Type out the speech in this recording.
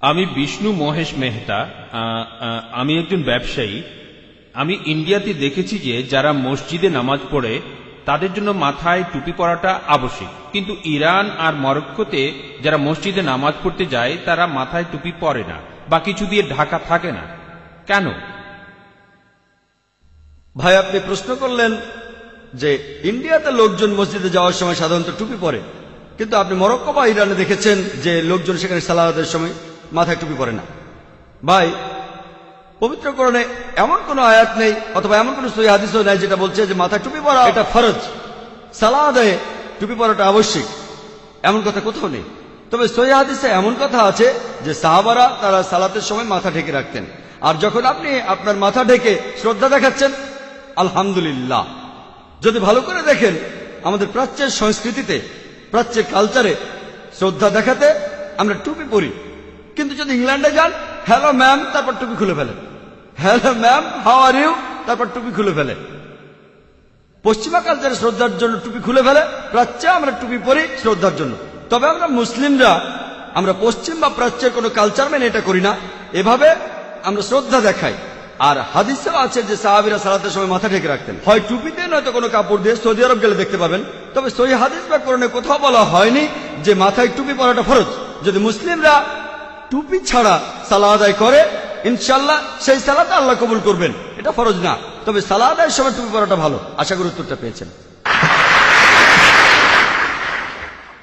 আমি বিষ্ণু মহেশ মেহতা আমি একজন ব্যবসায়ী। আমি ইন্ডিয়াতে দেখেছি যে যারা মসজিদে নামাজ পড়ে, তাদের জন্য মাথায় টুপি পরাটা আবশ্যিক। কিন্তু ইরান আর মরক্কোতে যারা মসজিদে নামাজ পড়তে যায়, তারা মাথায় টুপি পরে না বা কিছু দিয়ে ঢাকা থাকে না। কেন? ভাই, আপনি প্রশ্ন করলেন যে ইন্ডিয়াতে লোকজন মসজিদে যাওয়ার সময় সাধারণত টুপি পরে। কিন্তু আপনি মরক্কো বা ইরানে দেখেছেন যে লোকজন সেখানে সালাদের সময় মাথায় টুপি পরে না। ভাই, পবিত্রকরণে এমন কোনো আয়াত নেই, অথবা এমন কোনো সহি হাদিসও নাই যেটা বলছে যে মাথায় টুপি পরা এটা ফরজ। সালাদে টুপি পরাটা আবশ্যিক, এমন কথা কোথাও নেই। তবে সহি হাদিসে এমন কথা আছে যে সাহাবারা তারা সালাতের সময় মাথা ঢেকে রাখতেন। আর যখন আপনি আপনার মাথা ঢেকে শ্রদ্ধা দেখাচ্ছেন, আলহামদুলিল্লাহ। যদি ভালো করে দেখেন, আমাদের প্রাচ্যের সংস্কৃতিতে, প্রাচ্যের কালচারে শ্রদ্ধা দেখাতে আমরা টুপি পরি। কিন্তু যদি ইংল্যান্ডে যান হ্যালো ম্যাম তারপর টুপি খুলে ফেলে। Hello ma'am how are you তারপর টুপি খুলে ফেলে। পশ্চিমা কালচারে শ্রদ্ধার জন্য টুপি খুলে ফেলে, প্রাচ্যে আমরা টুপি পরি শ্রদ্ধার জন্য। তবে আমরা মুসলিমরা, আমরা পশ্চিম বা প্রাচ্যের কোনো কালচার মেনে এটা করি না। এভাবে আমরা শ্রদ্ধা দেখাই। আর হাদিসেও আছে যে সাহাবিরা সালাতের সময় মাথা ঢেকে রাখতেন। হয় টুপিতে, নয়তো কোনো কাপড় দিয়ে সৌদি আরব গেলে দেখতে পাবেন। তবে সহি হাদিস বা কোরআনে কোথাও বলা হয়নি যে মাথায় টুপি পরাটা ফরজ। যদি মুসলিমরা টুপি ছাড়া সালা আদায় করে ইনশাল্লাহ সেই সালাতে আল্লাহ কবুল করবেন। এটা ফরজ না। তবে সালা আদায়ের সময় টুপি পরাটা ভালো। আশা করি উত্তরটা পেয়েছেন।